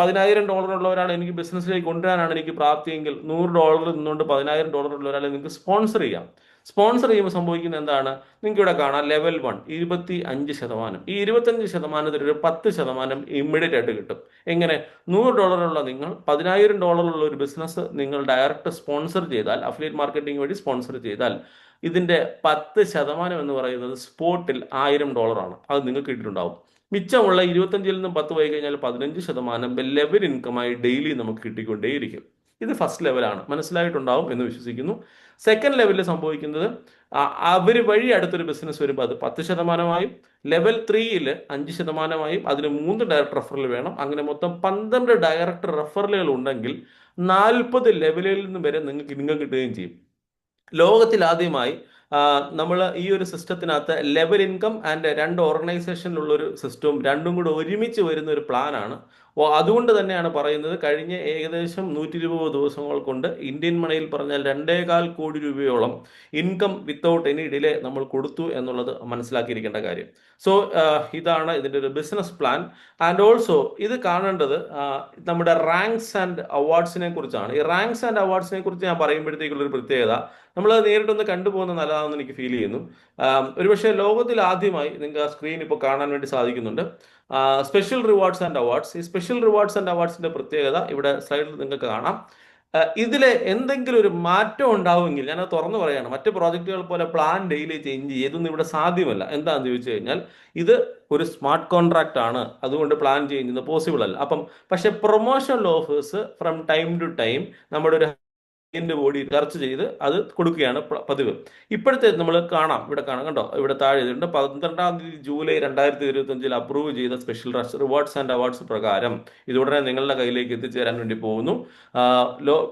പതിനായിരം ഡോളർ ഉള്ള ഒരാൾ എനിക്ക് ബിസിനസ്സിലേക്ക് കൊണ്ടുവരാനാണ് എനിക്ക് പ്രാപ്തിയെങ്കിൽ നൂറ് ഡോളർ നിന്നുകൊണ്ട് പതിനായിരം ഡോളർ ഉള്ള ഒരാളെ നിങ്ങൾക്ക് സ്പോൺസർ ചെയ്യാം. സ്പോൺസർ ചെയ്യുമ്പോൾ സംഭവിക്കുന്ന എന്താണ്? നിങ്ങൾക്ക് ഇവിടെ കാണാം ലെവൽ വൺ ഇരുപത്തി അഞ്ച് ശതമാനം. ഈ ഇരുപത്തഞ്ച് ശതമാനത്തിൽ ഒരു പത്ത് ശതമാനം ഇമ്മീഡിയറ്റ് ആയിട്ട് കിട്ടും. എങ്ങനെ? നൂറ് ഡോളറുള്ള നിങ്ങൾ പതിനായിരം ഡോളറുള്ള ഒരു ബിസിനസ് നിങ്ങൾ ഡയറക്റ്റ് സ്പോൺസർ ചെയ്താൽ അഫിലിയേറ്റ് മാർക്കറ്റിംഗ് വഴി സ്പോൺസർ ചെയ്താൽ ഇതിന്റെ പത്ത് ശതമാനം എന്ന് പറയുന്നത് സ്പോട്ടിൽ ആയിരം ഡോളറാണ്. അത് നിങ്ങൾക്ക് കിട്ടിയിട്ടുണ്ടാവും. മിച്ചമുള്ള ഇരുപത്തഞ്ചിൽ നിന്നും പത്ത് പോയി കഴിഞ്ഞാൽ പതിനഞ്ച് ശതമാനം ലെവൽ ഇൻകമായി ഡെയിലി നമുക്ക് കിട്ടിക്കൊണ്ടേയിരിക്കും. ഇത് ഫസ്റ്റ് ലെവലാണ്. മനസ്സിലായിട്ടുണ്ടാവും എന്ന് വിശ്വസിക്കുന്നു. സെക്കൻഡ് ലെവലിൽ സംഭവിക്കുന്നത് അവർ വഴി അടുത്തൊരു ബിസിനസ് വരുമ്പോൾ അത് പത്ത് ശതമാനമായും ലെവൽ ത്രീയിൽ അഞ്ച് ശതമാനമായും അതിന് മൂന്ന് ഡയറക്ടർ റെഫറൽ വേണം. അങ്ങനെ മൊത്തം പന്ത്രണ്ട് ഡയറക്ടർ റെഫറലുകൾ ഉണ്ടെങ്കിൽ നാൽപ്പത് ലെവലിൽ നിന്ന് വരെ നിങ്ങൾക്ക് ഇൻകം കിട്ടുകയും ചെയ്യും. ലോകത്തിൽ ആദ്യമായി നമ്മൾ ഈ ഒരു സിസ്റ്റത്തിനകത്ത് ലെവൽ ഇൻകം ആൻഡ് രണ്ട് ഓർഗനൈസേഷനിലുള്ള ഒരു സിസ്റ്റവും രണ്ടും കൂടെ ഒരുമിച്ച് വരുന്ന ഒരു പ്ലാനാണ് അതുകൊണ്ട് തന്നെയാണ് പറയുന്നത് കഴിഞ്ഞ ഏകദേശം നൂറ്റി ഇരുപത് ദിവസങ്ങൾ കൊണ്ട് ഇന്ത്യൻ മണിയിൽ പറഞ്ഞാൽ രണ്ടേകാൽ കോടി രൂപയോളം ഇൻകം വിത്തൗട്ട് എനി ഡിലേ നമ്മൾ കൊടുത്തു എന്നുള്ളത് മനസ്സിലാക്കിയിരിക്കേണ്ട കാര്യം. സോ ഇതാണ് ഇതിന്റെ ഒരു ബിസിനസ് പ്ലാൻ ആൻഡ് ഓൾസോ ഇത് കാണേണ്ടത് നമ്മുടെ റാങ്ക്സ് ആൻഡ് അവാർഡ്സിനെ കുറിച്ചാണ്. ഈ റാങ്ക്സ് ആൻഡ് അവാർഡ്സിനെ കുറിച്ച് ഞാൻ പറയുമ്പോഴത്തേക്കുള്ളൊരു പ്രത്യേകത നമ്മൾ നേരിട്ടൊന്ന് കണ്ടുപോകുന്നത് നല്ലതാണെന്ന് എനിക്ക് ഫീൽ ചെയ്യുന്നു. ഒരുപക്ഷെ ലോകത്തിൽ ആദ്യമായി നിങ്ങൾക്ക് ആ സ്ക്രീൻ ഇപ്പോൾ കാണാൻ വേണ്ടി സാധിക്കുന്നുണ്ട്. സ്പെഷ്യൽ റിവാർഡ്സ് ആൻഡ് അവാർഡ്സ് ഈ സ്പെഷ്യൽ റിവാർഡ്സ് ആൻഡ് അവാർഡ്സിന്റെ പ്രത്യേകത ഇവിടെ സ്ലൈഡിൽ നിങ്ങൾക്ക് കാണാം. ഇതിലെ എന്തെങ്കിലും ഒരു മാറ്റം ഉണ്ടാവുമെങ്കിൽ ഞാൻ അത് തുറന്നു പറയാണ് മറ്റ് പ്രോജക്റ്റുകൾ പോലെ പ്ലാൻ ഡെയിലി ചേഞ്ച് ചെയ്തൊന്നും ഇവിടെ സാധ്യമല്ല. എന്താണെന്ന് ചോദിച്ചു കഴിഞ്ഞാൽ ഇത് ഒരു സ്മാർട്ട് കോൺട്രാക്റ്റ് ആണ്. അതുകൊണ്ട് പ്ലാൻ ചെയ്യുന്നത് പോസിബിൾ അല്ല. അപ്പം പക്ഷെ promotion offers from time to time നമ്മുടെ ഒരു ന്റെ ബോഡി ചർച്ച ചെയ്ത് അത് കൊടുക്കുകയാണ് പതിവ്. ഇപ്പോഴത്തെ നമ്മൾ കാണാം. ഇവിടെ കാണാം. കണ്ടോ? ഇവിടെ താഴെ എഴുതിയിട്ടുണ്ട് പന്ത്രണ്ടാം തീയതി ജൂലൈ രണ്ടായിരത്തി ഇരുപത്തി അഞ്ചിൽ അപ്രൂവ് ചെയ്ത സ്പെഷ്യൽ റിവാർഡ്സ് ആൻഡ് അവാർഡ്സ് പ്രകാരം ഇത് ഉടനെ നിങ്ങളുടെ കയ്യിലേക്ക് എത്തിച്ചേരാൻ വേണ്ടി പോകുന്നു.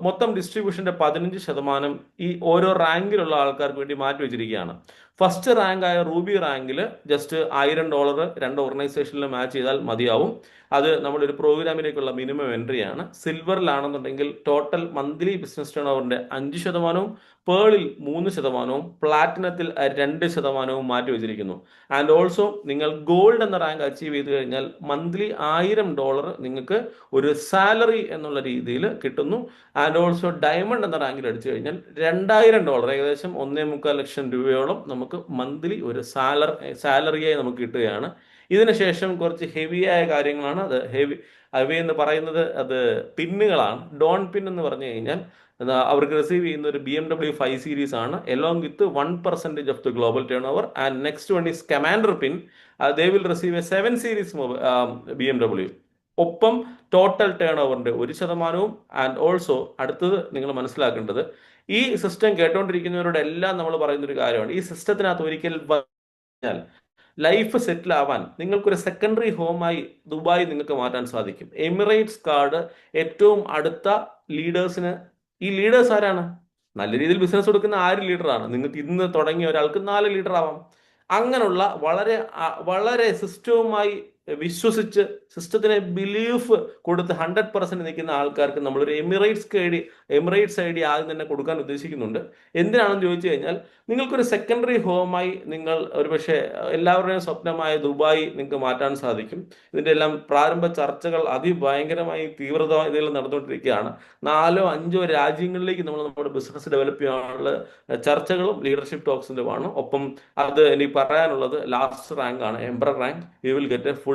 മൊത്തം ഡിസ്ട്രിബ്യൂഷന്റെ പതിനഞ്ച് ശതമാനം ഈ ഓരോ റാങ്കിലുള്ള ആൾക്കാർക്ക് വേണ്ടി മാറ്റി വെച്ചിരിക്കുകയാണ്. ഫസ്റ്റ് റാങ്ക് ആയ റൂബി റാങ്കിൽ ജസ്റ്റ് ആയിരം ഡോളർ രണ്ട് ഓർഗനൈസേഷനിൽ മാച്ച് ചെയ്താൽ മതിയാവും. അത് നമ്മളൊരു പ്രോഗ്രാമിലേക്കുള്ള മിനിമം എൻട്രി ആണ്. സിൽവറിലാണെന്നുണ്ടെങ്കിൽ ടോട്ടൽ മന്ത്ലി ബിസിനസ് ടേൺ ഓവറിന്റെ അഞ്ച് ശതമാനവും പേളിൽ മൂന്ന് ശതമാനവും പ്ലാറ്റിനത്തിൽ രണ്ട് ശതമാനവും മാറ്റി വെച്ചിരിക്കുന്നു. ആൻഡ് ഓൾസോ നിങ്ങൾ ഗോൾഡ് എന്ന റാങ്ക് അച്ചീവ് ചെയ്ത് കഴിഞ്ഞാൽ മന്ത്ലി ആയിരം ഡോളർ നിങ്ങൾക്ക് ഒരു സാലറി എന്നുള്ള രീതിയിൽ കിട്ടുന്നു. ആൻഡ് ഓൾസോ ഡയമണ്ട് എന്ന റാങ്കിൽ അടിച്ചു കഴിഞ്ഞാൽ രണ്ടായിരം ഡോളർ ഏകദേശം ഒന്നേ മുക്കാൽ ലക്ഷം രൂപയോളം നമുക്ക് മന്ത്ലി ഒരു സാലർ സാലറിയായി നമുക്ക് കിട്ടുകയാണ്. ഇതിനുശേഷം കുറച്ച് ഹെവിയായ കാര്യങ്ങളാണ്. അത് ഹെവി എന്ന് പറയുന്നത് അത് പിന്നുകളാണ്. ഡോൺ പിൻ എന്ന് പറഞ്ഞു കഴിഞ്ഞാൽ അവർക്ക് റിസീവ് ചെയ്യുന്ന ഒരു B M W five series ആണ്. Along with one percentage of the global turn over and next one is commander pin they will receive a seven series B M W ഒപ്പം total turn ഓവറിന്റെ ഒരു ശതമാനവും. And also അടുത്തത് നിങ്ങൾ മനസ്സിലാക്കേണ്ടത് ഈ system കേട്ടോണ്ടിരിക്കുന്നവരോട് എല്ലാം നമ്മൾ പറയുന്ന ഒരു കാര്യമാണ്. ഈ സിസ്റ്റത്തിനകത്ത് ഒരിക്കൽ ലൈഫ് സെറ്റിൽ ആവാൻ നിങ്ങൾക്കൊരു സെക്കൻഡറി ഹോമായി ദുബായ് നിങ്ങൾക്ക് മാറ്റാൻ സാധിക്കും. എമിറേറ്റ്സ് കാർഡ് ഏറ്റവും അടുത്ത ലീഡേഴ്സിന് ഈ ലീഡേഴ്സ് ആരാണ്? നല്ല രീതിയിൽ ബിസിനസ് കൊടുക്കുന്ന ആര് ലീഡറാണ് നിങ്ങൾക്ക് ഇന്ന് തുടങ്ങിയ ഒരാൾക്ക് നാല് ലീഡർ ആവാം. അങ്ങനെയുള്ള വളരെ വളരെ സിസ്റ്റവുമായി വിശ്വസിച്ച് സിസ്റ്റത്തിനെ ബിലീഫ് കൊടുത്ത് ഹൺഡ്രഡ് പെർസെന്റ് നിൽക്കുന്ന ആൾക്കാർക്ക് നമ്മളൊരു Emirates I D Emirates I D ആദ്യം തന്നെ കൊടുക്കാൻ ഉദ്ദേശിക്കുന്നുണ്ട്. എന്തിനാണെന്ന് ചോദിച്ചു കഴിഞ്ഞാൽ നിങ്ങൾക്കൊരു സെക്കൻഡറി ഹോമായി നിങ്ങൾ ഒരുപക്ഷെ എല്ലാവരുടെയും സ്വപ്നമായ ദുബായി നിങ്ങൾക്ക് മാറ്റാൻ സാധിക്കും. ഇതിന്റെ എല്ലാം പ്രാരംഭ ചർച്ചകൾ അതിഭയങ്കരമായി തീവ്രത ഇതിൽ നടന്നുകൊണ്ടിരിക്കുകയാണ്. നാലോ അഞ്ചോ രാജ്യങ്ങളിലേക്ക് നമ്മൾ നമ്മുടെ ബിസിനസ് ഡെവലപ്പ് ചെയ്യാനുള്ള ചർച്ചകളും ലീഡർഷിപ്പ് ടോക്സിലുമാണ് ഒപ്പം അത് എനിക്ക് പറയാനുള്ളത് ലാസ്റ്റ് റാങ്ക് ആണ്. Ember rank you will get a fully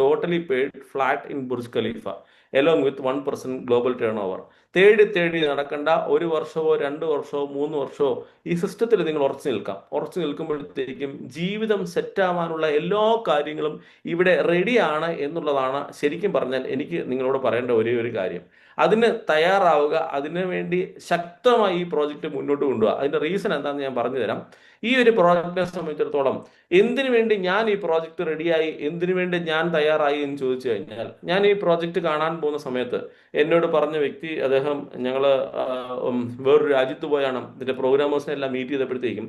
totally paid flat in Burj Khalifa along with one percent global turn over തേടി തേടി നടക്കേണ്ട ഒരു വർഷമോ രണ്ട് വർഷമോ മൂന്ന് വർഷമോ ഈ സിസ്റ്റത്തിൽ നിങ്ങൾ ഉറച്ചു നിൽക്കാം. ഉറച്ചു നിൽക്കുമ്പോഴത്തേക്കും ജീവിതം സെറ്റാവാനുള്ള എല്ലാ കാര്യങ്ങളും ഇവിടെ റെഡിയാണ് എന്നുള്ളതാണ് ശരിക്കും പറഞ്ഞാൽ എനിക്ക് നിങ്ങളോട് പറയേണ്ട ഒരേ ഒരു കാര്യം. അതിന് തയ്യാറാവുക അതിനു വേണ്ടി ശക്തമായി ഈ പ്രോജക്റ്റ് മുന്നോട്ട് കൊണ്ടുപോകുക അതിന്റെ റീസൺ എന്താണെന്ന് ഞാൻ പറഞ്ഞു തരാം. ഈ ഒരു പ്രോജക്റ്റിനെ സംബന്ധിച്ചിടത്തോളം എന്തിനു വേണ്ടി ഞാൻ ഈ പ്രോജക്റ്റ് റെഡിയായി എന്തിനു വേണ്ടി ഞാൻ തയ്യാറായി എന്ന് ചോദിച്ചു കഴിഞ്ഞാൽ ഞാൻ ഈ പ്രോജക്റ്റ് കാണാൻ പോകുന്ന സമയത്ത് എന്നോട് പറഞ്ഞ വ്യക്തി അദ്ദേഹം ഞങ്ങൾ വേറൊരു രാജ്യത്ത് പോയാണ്. ഇതിന്റെ പ്രോഗ്രാമേഴ്സിനെ എല്ലാം മീറ്റ് ചെയ്തപ്പോഴത്തേക്കും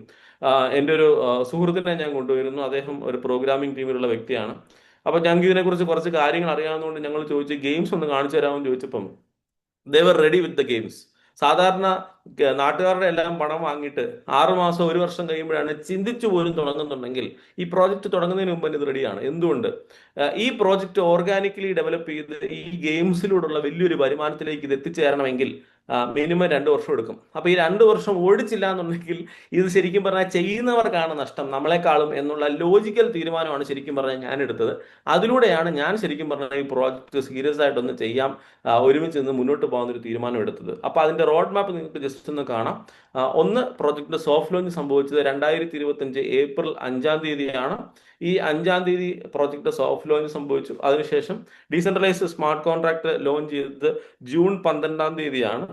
എന്റെ ഒരു സുഹൃത്തിനെ ഞാൻ കൊണ്ടുവരുന്നു. അദ്ദേഹം ഒരു പ്രോഗ്രാമിംഗ് ടീമിലുള്ള വ്യക്തിയാണ്. അപ്പൊ ഞങ്ങൾക്ക് ഇതിനെക്കുറിച്ച് കുറച്ച് കാര്യങ്ങൾ അറിയാവുന്നതുകൊണ്ട് ഞങ്ങൾ ചോദിച്ച് ഗെയിംസ് ഒന്ന് കാണിച്ചു തരാമെന്ന് ചോദിച്ചപ്പം they are ready with the games സാധാരണ നാട്ടുകാരുടെ എല്ലാം പണം വാങ്ങിയിട്ട് ആറുമാസം ഒരു വർഷം കഴിയുമ്പോഴാണ് ചിന്തിച്ചു പോലും തുടങ്ങുന്നുണ്ടെങ്കിൽ ഈ പ്രോജക്റ്റ് തുടങ്ങുന്നതിന് മുമ്പ് ഇത് റെഡിയാണ് എന്തുകൊണ്ട്? ഈ പ്രോജക്റ്റ് ഓർഗാനിക്കലി ഡെവലപ്പ് ചെയ്ത് ഈ ഗെയിംസിലൂടെയുള്ള വലിയൊരു വരുമാനത്തിലേക്ക് ഇത് എത്തിച്ചേരണമെങ്കിൽ മിനിമം രണ്ട് വർഷം എടുക്കും. അപ്പൊ ഈ രണ്ട് വർഷം ഓടിച്ചില്ല എന്നുണ്ടെങ്കിൽ ഇത് ശരിക്കും പറഞ്ഞാൽ ചെയ്യുന്നവർക്കാണ് നഷ്ടം നമ്മളെക്കാളും എന്നുള്ള ലോജിക്കൽ തീരുമാനമാണ് ശരിക്കും പറഞ്ഞാൽ ഞാൻ എടുത്തത്. അതിലൂടെയാണ് ഞാൻ ശരിക്കും പറഞ്ഞാൽ ഈ പ്രോജക്റ്റ് സീരിയസ് ആയിട്ടൊന്ന് ചെയ്യാം ഒരുമിച്ച് നിന്ന് മുന്നോട്ട് പോകുന്ന ഒരു തീരുമാനം എടുത്തത്. അപ്പൊ അതിന്റെ റോഡ് മാപ്പ് നിങ്ങൾക്ക് ജസ്റ്റ് ഒന്ന് കാണാം. ഒന്ന് പ്രോജക്ടിന്റെ സോഫ്റ്റ് ലോഞ്ച് സംഭവിച്ചത് രണ്ടായിരത്തി ഇരുപത്തി ഏപ്രിൽ അഞ്ചാം തീയതിയാണ്. ഈ അഞ്ചാം തീയതി പ്രോജക്റ്റ് സോഫ്റ്റ് ലോഞ്ച് സംഭവിച്ചു. അതിനുശേഷം ഡീസെൻട്രലൈസ്ഡ് സ്മാർട്ട് കോൺട്രാക്ട് ലോഞ്ച് ചെയ്തത് ജൂൺ പന്ത്രണ്ടാം തീയതിയാണ്.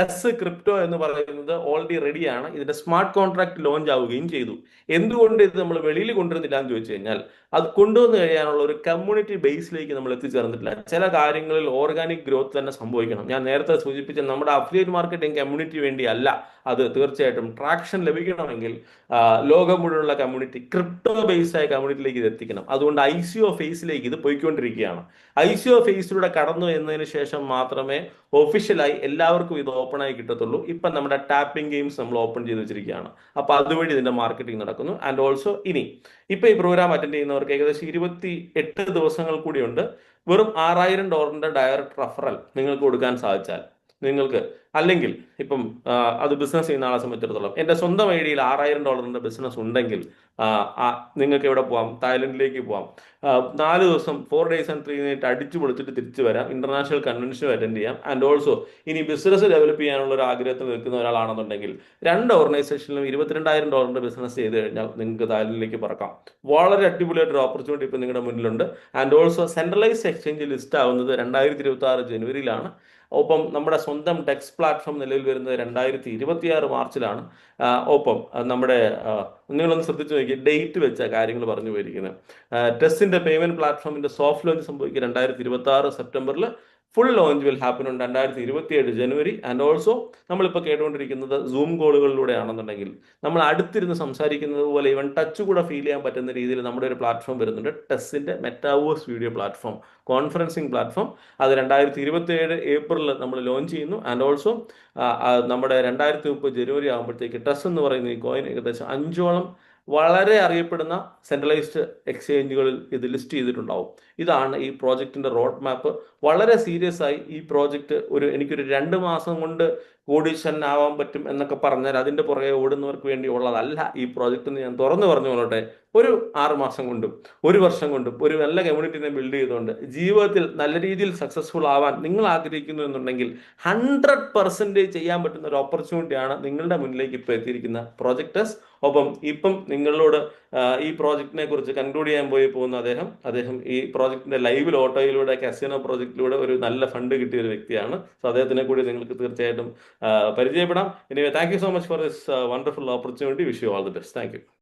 ടെസ് ക്രിപ്റ്റോ എന്ന് പറയുന്നത് ഓൾറെഡി റെഡിയാണ് ഇതിന്റെ സ്മാർട്ട് കോൺട്രാക്ട് ലോഞ്ച് ആവുകയും ചെയ്തു. എന്തുകൊണ്ട് ഇത് നമ്മൾ വെളിയിൽ കൊണ്ടുവരുന്നില്ല എന്ന് ചോദിച്ചു കഴിഞ്ഞാൽ അത് കൊണ്ടുവന്നു കഴിയാനുള്ള ഒരു കമ്മ്യൂണിറ്റി ബേസിലേക്ക് നമ്മൾ എത്തിച്ചേർന്നിട്ടില്ല. ചില കാര്യങ്ങളിൽ ഓർഗാനിക് ഗ്രോത്ത് തന്നെ സംഭവിക്കണം. ഞാൻ നേരത്തെ സൂചിപ്പിച്ച നമ്മുടെ അഫിലിയേറ്റ് മാർക്കറ്റിംഗ് കമ്മ്യൂണിറ്റി വേണ്ടി അല്ല. അത് തീർച്ചയായിട്ടും ട്രാക്ഷൻ ലഭിക്കണമെങ്കിൽ ലോകം മുഴുവനുള്ള കമ്മ്യൂണിറ്റി ക്രിപ്റ്റോ ബേസ്ഡ് ആയ കമ്മ്യൂണിറ്റിയിലേക്ക് ഇത് എത്തിക്കണം. അതുകൊണ്ട് ഐ സി ഒ ഫേസിലേക്ക് ഇത് പോയിക്കൊണ്ടിരിക്കുകയാണ്. ഐ സി ഒ ഫേസിലൂടെ കടന്നു എന്നതിന് ശേഷം മാത്രമേ ഒഫീഷ്യലായി എല്ലാവർക്കും ഇത് ഓപ്പൺ ആയി കിട്ടത്തുള്ളൂ. ഇപ്പം നമ്മുടെ ടാപ്പിംഗ് ഗെയിംസ് നമ്മൾ ഓപ്പൺ ചെയ്ത് വെച്ചിരിക്കുകയാണ്. അപ്പൊ അതുവഴി ഇതിന്റെ മാർക്കറ്റിംഗ് നടക്കുന്നു. ആൻഡ് ഓൾസോ ഇനി ഇപ്പൊ ഈ പ്രോഗ്രാം അറ്റൻഡ് ചെയ്യുന്നവർക്ക് ഏകദേശം ഇരുപത്തി എട്ട് ദിവസങ്ങൾ കൂടിയുണ്ട്. വെറും ആറായിരം ഡോളറിന്റെ ഡയറക്റ്റ് റഫറൽ നിങ്ങൾക്ക് കൊടുക്കാൻ സാധിച്ചാൽ. നിങ്ങൾക്ക്. അല്ലെങ്കിൽ ഇപ്പം അത് ബിസിനസ് ചെയ്യുന്ന ആളെ സംബന്ധിച്ചിടത്തോളം എന്റെ സ്വന്തം ഐഡിയയിൽ ആറായിരം ഡോളറിന്റെ ബിസിനസ് ഉണ്ടെങ്കിൽ നിങ്ങൾക്ക് എവിടെ പോവാം? തായ്ലൻഡിലേക്ക് പോവാം. നാല് ദിവസം four days and three night അടിച്ചു പൊളിച്ചിട്ട് തിരിച്ചു വരാം. ഇന്റർനാഷണൽ കൺവെൻഷൻ അറ്റൻഡ് ചെയ്യാം. ആൻഡ് ഓൾസോ ഇനി ബിസിനസ് ഡെവലപ്പ് ചെയ്യാനുള്ള ഒരു ആഗ്രഹത്തിൽ നിൽക്കുന്ന ഒരാളാണെന്നുണ്ടെങ്കിൽ രണ്ട് ഓർഗനൈസേഷനിലും ഇരുപത്തിരണ്ടായിരം ഡോളറിന്റെ ബിസിനസ് ചെയ്ത് കഴിഞ്ഞാൽ നിങ്ങൾക്ക് തായ്ലൻഡിലേക്ക് പറക്കാം. വളരെ അടിപൊളിയായിട്ടൊരു ഓപ്പർച്യൂണിറ്റി ഇപ്പം നിങ്ങളുടെ മുന്നിലുണ്ട്. And also centralized exchange list ആവുന്നത് രണ്ടായിരത്തി ഇരുപത്തി ആറ് ജനുവരിയിലാണ്. ഒപ്പം നമ്മുടെ സ്വന്തം ടെക്സ് പ്ലാറ്റ്ഫോം നിലവിൽ വരുന്നത് രണ്ടായിരത്തി ഇരുപത്തിയാറ് മാർച്ചിലാണ് ഒപ്പം നമ്മുടെ നിങ്ങളൊന്ന് ശ്രദ്ധിച്ചു നോക്കി ഡേറ്റ് വെച്ച കാര്യങ്ങൾ പറഞ്ഞു പോയിരിക്കുന്നത്. ടെസ്റ്റിന്റെ പേയ്മെന്റ് പ്ലാറ്റ്ഫോമിന്റെ സോഫ്റ്റ് ലോഞ്ച് സംഭവിക്കുക രണ്ടായിരത്തി ഇരുപത്തി ആറ് സെപ്റ്റംബറിൽ ഫുൾ ലോഞ്ച് വിൽ ഹാപ്പൻ ഉണ്ട് രണ്ടായിരത്തി ഇരുപത്തിയേഴ് ജനുവരി. ആൻഡ് ഓൾസോ നമ്മളിപ്പോൾ കേട്ടുകൊണ്ടിരിക്കുന്നത് സൂം കോളുകളിലൂടെ ആണെന്നുണ്ടെങ്കിൽ നമ്മൾ അടുത്തിരുന്ന് സംസാരിക്കുന്നത് പോലെ ഇവൻ ടച്ച് കൂടെ ഫീൽ ചെയ്യാൻ പറ്റുന്ന രീതിയിൽ നമ്മുടെ ഒരു പ്ലാറ്റ്ഫോം വരുന്നുണ്ട്. ടെസ്സിന്റെ metaverse video platform conferencing platform അത് രണ്ടായിരത്തി ഇരുപത്തി ഏഴ് ഏപ്രിലിൽ നമ്മൾ ലോഞ്ച് ചെയ്യുന്നു. ആൻഡ് ഓൾസോ നമ്മുടെ രണ്ടായിരത്തി മുപ്പത് ജനുവരി ആകുമ്പോഴത്തേക്ക് ടെസ് എന്ന് പറയുന്ന ഈ കോയിൻ ഏകദേശം അഞ്ചോളം വളരെ അറിയപ്പെടുന്ന സെൻട്രലൈസ്ഡ് എക്സ്ചേഞ്ചുകളിൽ ഇത് ലിസ്റ്റ് ചെയ്തിട്ടുണ്ടാവും. ഇതാണ് ഈ പ്രോജക്റ്റിന്റെ റോഡ് മാപ്പ് വളരെ സീരിയസ് ആയി ഈ പ്രോജക്റ്റ് ഒരു എനിക്കൊരു രണ്ട് മാസം കൊണ്ട് ആവാൻ പറ്റും എന്നൊക്കെ പറഞ്ഞാൽ അതിന്റെ പുറകെ ഓടുന്നവർക്ക് വേണ്ടി ഉള്ളതല്ല ഈ പ്രോജക്റ്റ് എന്ന് ഞാൻ തുറന്നു പറഞ്ഞു കൊള്ളട്ടെ ഒരു ആറ് മാസം കൊണ്ടും ഒരു വർഷം കൊണ്ടും ഒരു നല്ല കമ്മ്യൂണിറ്റിനെ ബിൽഡ് ചെയ്തുകൊണ്ട് ജീവിതത്തിൽ നല്ല രീതിയിൽ സക്സസ്ഫുൾ ആവാൻ നിങ്ങൾ ആഗ്രഹിക്കുന്നു എന്നുണ്ടെങ്കിൽ ഹൺഡ്രഡ് പെർസെന്റേജ് ചെയ്യാൻ പറ്റുന്ന ഒരു ഓപ്പർച്യൂണിറ്റിയാണ് നിങ്ങളുടെ മുന്നിലേക്ക് ഇപ്പോൾ എത്തിയിരിക്കുന്ന പ്രോജക്റ്റസ് ഒപ്പം ഇപ്പം നിങ്ങളോട് ഈ പ്രോജക്റ്റിനെ കുറിച്ച് കൺക്ലൂഡ് ചെയ്യാൻ പോയി പോകുന്ന അദ്ദേഹം അദ്ദേഹം ഈ പ്രോജക്റ്റിന്റെ ലൈവിൽ ഓട്ടോയിലൂടെ കസിനോ പ്രോജക്റ്റിലൂടെ ഒരു നല്ല ഫണ്ട് കിട്ടിയ ഒരു വ്യക്തിയാണ്. സോ അദ്ദേഹത്തിനെ കൂടി നിങ്ങൾക്ക് തീർച്ചയായിട്ടും പരിചയപ്പെടാം. ഇനി thank you so much for this wonderful opportunity wish you all the best thank you